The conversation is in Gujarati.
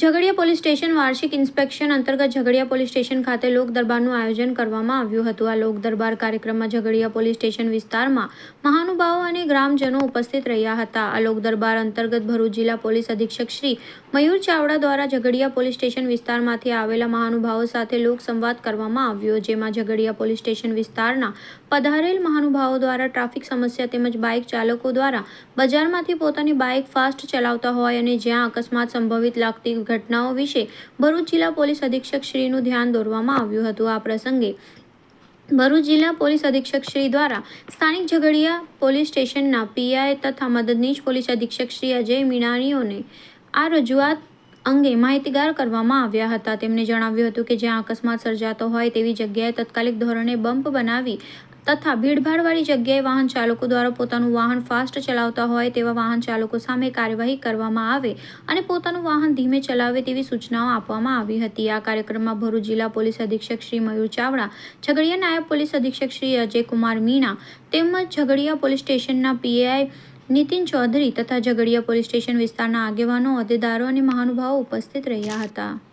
ઝઘડિયા પોલીસ સ્ટેશન વાર્ષિક ઇન્સ્પેક્શન અંતર્ગત ઝઘડિયા પોલીસ સ્ટેશન ખાતે લોક દરબારનું આયોજન કરવામાં આવ્યું હતું. આ લોક દરબાર કાર્યક્રમમાં ઝઘડિયા પોલીસ સ્ટેશન વિસ્તારમાં મહાનુભાવો અને ગ્રામજનો ઉપસ્થિત રહ્યા હતા. આ લોક દરબાર અંતર્ગત ભરૂચ જિલ્લા પોલીસ અધિક્ષક શ્રી મયુર ચાવડા દ્વારા ઝઘડિયા પોલીસ સ્ટેશન વિસ્તારમાંથી આવેલા મહાનુભાવો સાથે લોક સંવાદ કરવામાં આવ્યો, જેમાં ઝઘડિયા પોલીસ સ્ટેશન વિસ્તારના પધારેલ મહાનુભાવો દ્વારા ટ્રાફિક સમસ્યા તેમજ બાઇક ચાલકો દ્વારા બજારમાંથી પોતાની બાઇક ફાસ્ટ ચલાવતા હોય અને જ્યાં અકસ્માત સંભવિત લાગતી ઘટનાઓ વિશે ભરૂચ જિલ્લા પોલીસ અધિક્ષક ધ્યાન દોરવામાં આવ્યું હતું. આ પ્રસંગે ભરૂચ જિલ્લા પોલીસ અધિક્ષક દ્વારા સ્થાનિક ઝઘડિયા પોલીસ સ્ટેશનના પીઆઈ તથા મદદનીશ પોલીસ અધિક્ષક શ્રી અજય મીણાણીઓને આ રજૂઆત અંગે માહિતીગાર કરવામાં આવ્યા હતા. તેમણે જણાવ્યું હતું કે જ્યાં અકસ્માત સર્જાતો હોય તેવી જગ્યાએ તત્કાલિક ધોરણે બમ્પ બનાવી તથા ભીડભાડવાળી જગ્યાએ વાહન ચાલકો દ્વારા પોતાનું વાહન ફાસ્ટ ચલાવતા હોય તેવા વાહન ચાલકો સામે કાર્યવાહી કરવામાં આવે અને પોતાનું વાહન ધીમે ચલાવે તેવી સૂચનાઓ આપવામાં આવી હતી. આ કાર્યક્રમમાં ભરૂચ જિલ્લા પોલીસ અધિક્ષક શ્રી મયુર ચાવડા, ઝઘડિયા નાયબ પોલીસ અધિક્ષક શ્રી અજયકુમાર મીણા તેમજ ઝઘડિયા પોલીસ સ્ટેશનના પીએઆઈ નીતિન ચૌધરી તથા ઝઘડિયા પોલીસ સ્ટેશન વિસ્તારના આગેવાનો હોદ્દેદારો અને મહાનુભાવો ઉપસ્થિત રહ્યા હતા.